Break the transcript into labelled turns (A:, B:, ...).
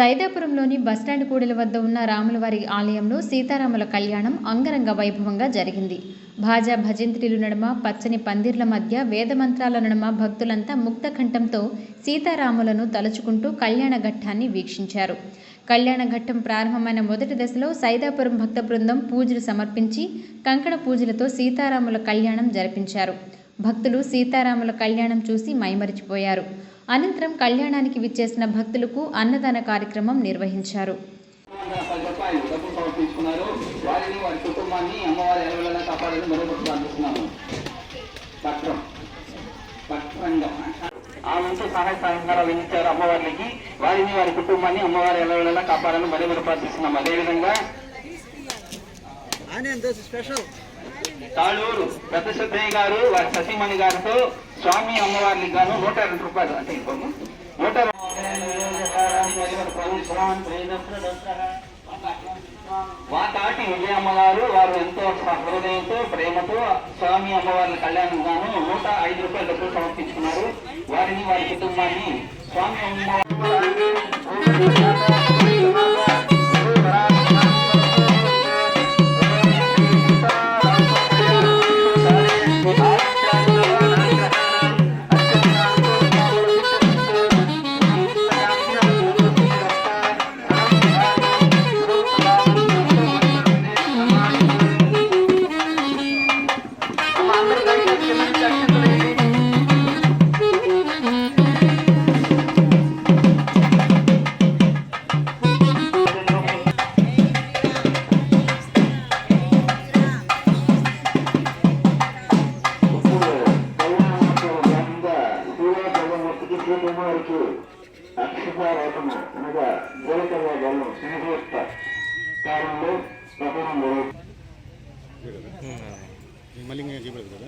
A: సైదాపురంలోని bus stand కూడలి వద్ద ఉన్న రాములవారి ఆలయంలో సీతారాముల కళ్యాణం అంగరంగ వైభవంగా జరిగింది. భాజా భజంత్రిలు నడుమ పచ్చని పందిర్ల మధ్య వేదమంత్రాల నడుమ భక్తులంతా ముక్తఖంఠంతో సీతారాములను తలుచుకుంటూ కళ్యాణ ఘట్టాన్ని వీక్షించారు. కళ్యాణ ఘట్టం ప్రారంభమైన మొదటి దశలో సైదాపురం భక్త బృందం పూజలు సమర్పించి కంకణ పూజలతో సీతారాముల కళ్యాణం జరిపించారు. భక్తులు సీతారాముల కళ్యాణం చూసి మైమరిచిపోయారు. అనంతరం కళ్యాణానికి విచ్చేసిన భక్తులకు అన్నదాన కార్యక్రమం నిర్వహించారు.
B: ఆ సహాయ సహకారాలు అందించారు అమ్మవారికి వారిని వారి కుటుంబాన్ని అమ్మవారి ఎలవెలా కాపాడని మరొకటి ప్రార్థిస్తున్నాం అదేవిధంగా
C: స్పెషల్.
B: తాళూరు పెద్ద సిద్ధయ్య గారు వారి సతీమణి గారితో స్వామి అమ్మవారిని గాను నూట రెండు రూపాయలు అంటే ఇంకొక నూట వాతాటి విజయ గారు వారు ఎంతో హృదయంతో ప్రేమతో స్వామి అమ్మవారి కళ్యాణం గాను నూట ఐదు రూపాయల డబ్బులు సమర్పించుకున్నారు. వారిని వారి కుటుంబాన్ని స్వామి అమ్మవారి అనగా జీలకర్ర బెల్లం సింహోత్త కాలంలో ప్రధానంలో
D: మళ్ళీ ఇంకా చూపలేదు కదా